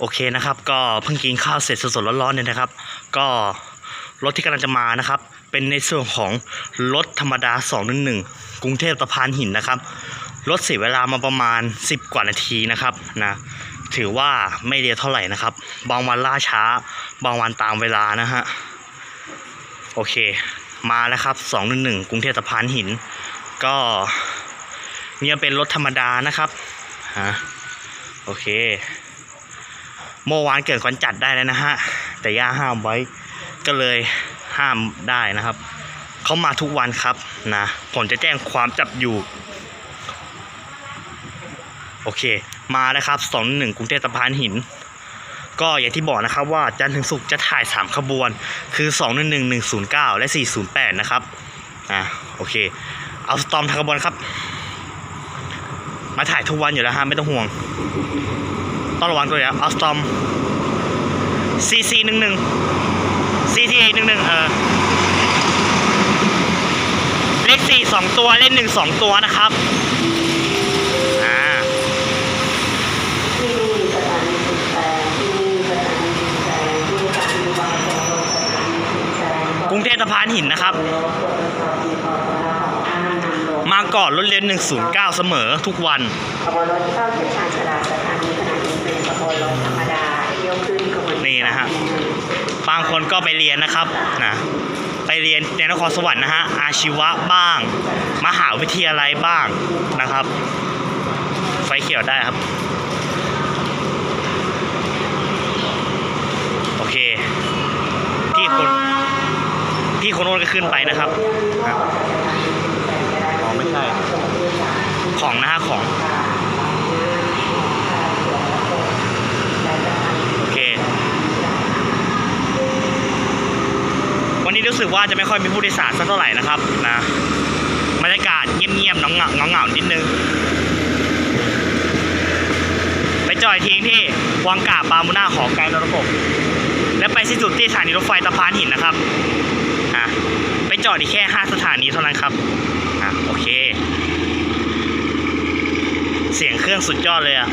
โอเคนะครับ ก็เพิ่งกินข้าวเสร็จสดๆร้อนๆเนี่ยนะครับ ก็รถที่กำลังจะมานะครับ เป็นในส่วนของรถธรรมดา211กรุงเทพสะพานหินนะครับรถเสียเวลามาประมาณ 10 กว่านาทีนะครับนะถือว่าไม่เร็วเท่าไหร่นะครับ บางวันล่าช้า บางวันตามเวลานะฮะโอเค มาแล้วครับ211กรุงเทพสะพานหิน ก็เนี่ยเป็นรถธรรมดานะครับฮะโอเค เมื่อวานเกิดก่อนจัดได้แล้วนะฮะ แต่ย่าห้ามไว้ก็เลยห้ามได้นะครับ เขามาทุกวันครับนะผมจะแจ้งความจับอยู่ โอเค มาแล้วครับสองหนึ่งกรุงเทพสะพานหิน ก็อย่างที่บอกนะครับว่าจันทร์ถึงศุกร์จะถ่าย 3 ขบวน คือ 2 1 1 1 0 9 และ 408 นะครับอะโอเค เอาสตอมทางขบวนครับ มาถ่ายทุกวันอยู่แล้วฮะไม่ต้องห่วง ต้องระวังตัวเดียวเอสตอม CC หนึ่งหนึ่ง CT หนึ่งหนึ่งเออเลขสี่สองตัวเลขหนึ่งสองตัวนะครับอ่ากรุงเทพสะพานหินนะครับรถตรวจสอบที่อนของอ้างนำลงมาก่อนรถเรียน109 เสมอทุกวันขบวนรถเข้าเส้นทางฉลาดส นนี่นะฮะบางคนก็ไปเรียนนะครับนะไปเรียนในนครสวรรค์นะฮะอาชีวะบ้าง มหาวิทยาลัยบ้างนะครับ ไฟเขียวได้ครับ โอเคพี่คนพี่คนโน้นก็ขึ้นไปนะครับนะอ๋อไม่ใช่ ของนะฮะของ โอเค วันนี้รู้ สึกว่าจะไม่ค่อยมีผู้โดยสารสักเท่าไหร่นะครับนะบรรยากาศเงียบๆเงาเงาเงาๆนิดนึง ไปจอดทิ้งที่วังกาบามุนาหองไกลนรกบและไปสิ้นสุดที่สถานีรถไฟตะพานหินนะครับอะไปจอดอีกแค่ 5 สถานีเท่านั้นครับอะโอเค เสียงเครื่องสุดยอดเลยอะ